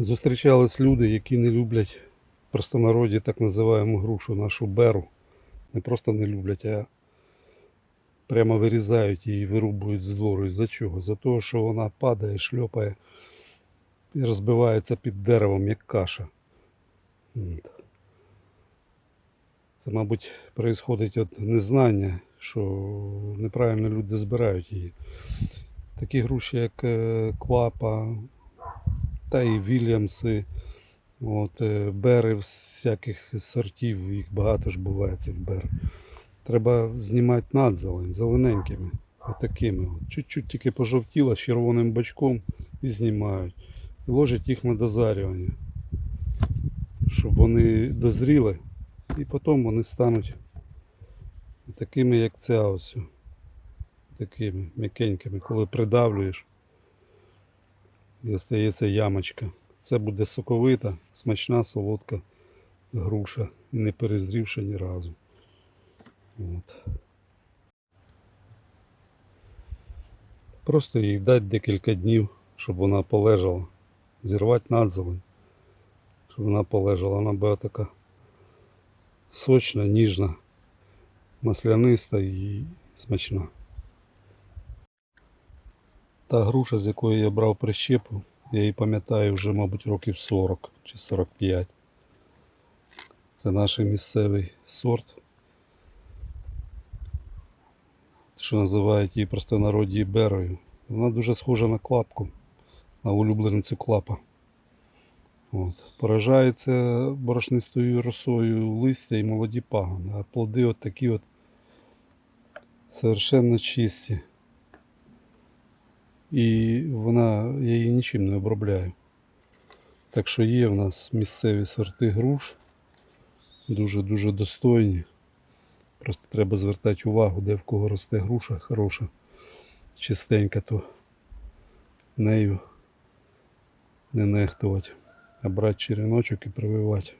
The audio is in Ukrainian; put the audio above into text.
Зустрічались люди, які не люблять в простонароді так називаємо грушу, нашу беру. Не просто не люблять, а прямо вирізають її, вирубують з двору. Із-за чого? За того, що вона падає, шльопає і розбивається під деревом, як каша. Це, мабуть, відбувається від незнання, що неправильно люди збирають її. Такі груші, як е, клапа, та і Вільямси, от, е, бери всяких сортів, їх багато ж буває цих бер. Треба знімати надзелень зелененькими, отакими. Чуть-чуть тільки пожовтіло з червоним бачком і знімають. Ложать їх на дозарювання, щоб вони дозріли, і потім вони стануть такими, як ця ось. Такими м'якенькими, коли придавлюєш і остається ямочка. Це буде соковита, смачна, солодка груша і не перезрівша ні разу. От. Просто їй дати декілька днів, щоб вона полежала. Зірвати надзелень, щоб вона полежала. Вона буде така сочна, ніжна, масляниста і смачна. Та груша, з якої я брав прищепу, я її пам'ятаю вже, мабуть, років 40 чи 45. Це наш місцевий сорт, що називають її простонароді берою. Вона дуже схожа на клапку, на улюбленицю клапа. От. Поражається борошнистою росою листя і молоді пагони, а плоди от такі от совершенно чисті. І вона, я її нічим не обробляю. Так що є в нас місцеві сорти груш, дуже-дуже достойні. Просто треба звертати увагу, де в кого росте груша хороша, чистенька, то нею не нехтувати, а брати череночок і прививати.